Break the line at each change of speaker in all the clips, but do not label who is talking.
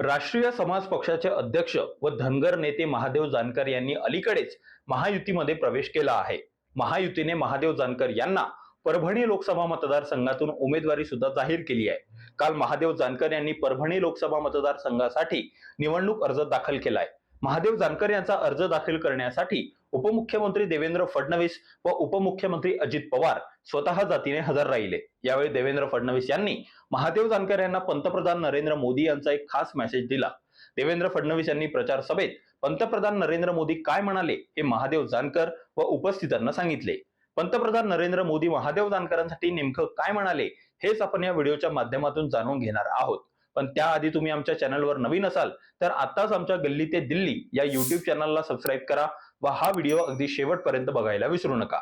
राष्ट्रीय समाज पक्षाचे अध्यक्ष व धनगर नेते महादेव जानकर यांनी अलीकडेच महायुतीमध्ये प्रवेश केला आहे. महायुतीने महादेव जानकर यांना परभणी लोकसभा मतदारसंघातून उमेदवारी सुद्धा जाहीर केली आहे. काल महादेव जानकर यांनी परभणी लोकसभा मतदारसंघासाठी निवडणूक अर्ज दाखल केलाय. महादेव जानकर यांचा अर्ज दाखल करण्यासाठी उपमुख्यमंत्री देवेंद्र फडणवीस व उपमुख्यमंत्री अजित पवार स्वतः जातीने हजर राहिले. यावेळी देवेंद्र फडणवीस यांनी महादेव जानकर यांना पंतप्रधान नरेंद्र मोदी यांचा एक खास मेसेज दिला. देवेंद्र फडणवीस यांनी प्रचार सभेत पंतप्रधान नरेंद्र मोदी काय म्हणाले हे महादेव जानकर व उपस्थितांना सांगितले. पंतप्रधान नरेंद्र मोदी महादेव जानकरांसाठी नेमकं काय म्हणाले हेच आपण या व्हिडिओच्या माध्यमातून जाणून घेणार आहोत. पण त्याआधी तुम्ही आमच्या चॅनलवर नवीन असाल तर आताच आमच्या गल्ली ते दिल्ली या युट्यूब चॅनलला सबस्क्राईब करा व हा व्हिडिओ अगदी शेवटपर्यंत बघायला विसरू नका.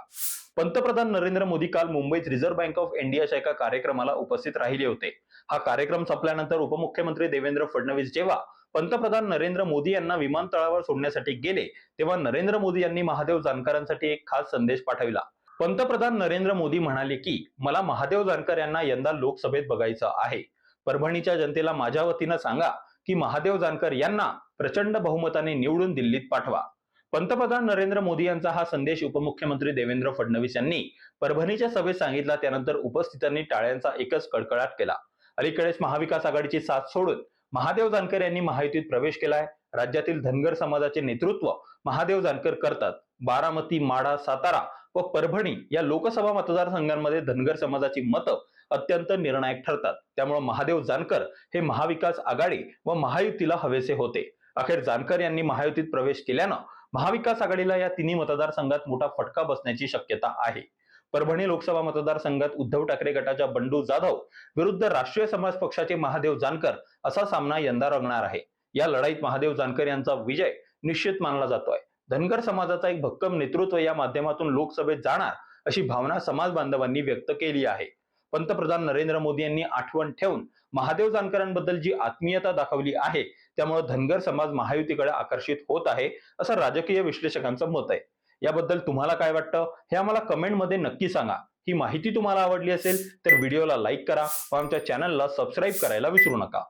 पंतप्रधान नरेंद्र मोदी काल मुंबईत रिझर्व्ह बँक ऑफ इंडियाच्या एका कार्यक्रमाला उपस्थित राहिले होते. हा कार्यक्रम संपल्यानंतर उपमुख्यमंत्री देवेंद्र फडणवीस जेव्हा पंतप्रधान नरेंद्र मोदी यांना विमानतळावर सोडण्यासाठी गेले तेव्हा नरेंद्र मोदी यांनी महादेव जानकरांसाठी एक खास संदेश पाठविला. पंतप्रधान नरेंद्र मोदी म्हणाले की मला महादेव जानकर यांना यंदा लोकसभेत बघायचं आहे. परभणीच्या जनतेला माझ्या वतीनं सांगा की महादेव जानकर यांना प्रचंड बहुमताने निवडून दिल्लीत पाठवा. पंतप्रधान नरेंद्र मोदी यांचा हा संदेश उपमुख्यमंत्री देवेंद्र फडणवीस यांनी परभणीच्या सभेत सांगितला. त्यानंतर उपस्थितांनी टाळ्यांचा एकच कडकडाट केला. अलीकडेच महाविकास आघाडीची साथ सोडून महादेव जानकर यांनी महायुतीत प्रवेश केलाय. राज्यातील धनगर समाजाचे नेतृत्व महादेव जानकर करतात. बारामती माढा सातारा व परभणी या लोकसभा मतदारसंघांमध्ये धनगर समाजाची मतं अत्यंत निर्णायक ठरतात. त्यामुळे महादेव जानकर हे महाविकास आघाडी व महायुतीला हवेसे होते. अखेर जानकर यांनी महायुतीत प्रवेश केल्यानं महाविकास आघाडीला या तिन्ही मतदारसंघात मोठा फटका बसण्याची शक्यता आहे. परभणी लोकसभा मतदारसंघात उद्धव ठाकरे गटाच्या बंडू जाधव विरुद्ध राष्ट्रीय समाज पक्षाचे महादेव जानकर असा सामना यंदा रंगणार आहे. या लढाईत महादेव जानकर यांचा विजय निश्चित मानला जातोय. धनगर समाजाचा एक भक्कम नेतृत्व या माध्यमातून लोकसभेत जाणार अशी भावना समाज बांधवांनी व्यक्त केली आहे. पंतप्रधान नरेंद्र मोदी यांनी आठवण ठेवून महादेव जानकरांबद्दल जी आत्मीयता दाखवली आहे त्यामुळे धनगर समाज महायुतीकडे आकर्षित होत आहे असं राजकीय विश्लेषकांचं मत आहे. याबद्दल तुम्हाला काय वाटतं? हे आम्हाला कमेंटमध्ये नक्की सांगा. ही माहिती तुम्हाला आवडली असेल तर व्हिडिओला लाईक करा व आमच्या चॅनलला सबस्क्राईब करायला विसरू नका.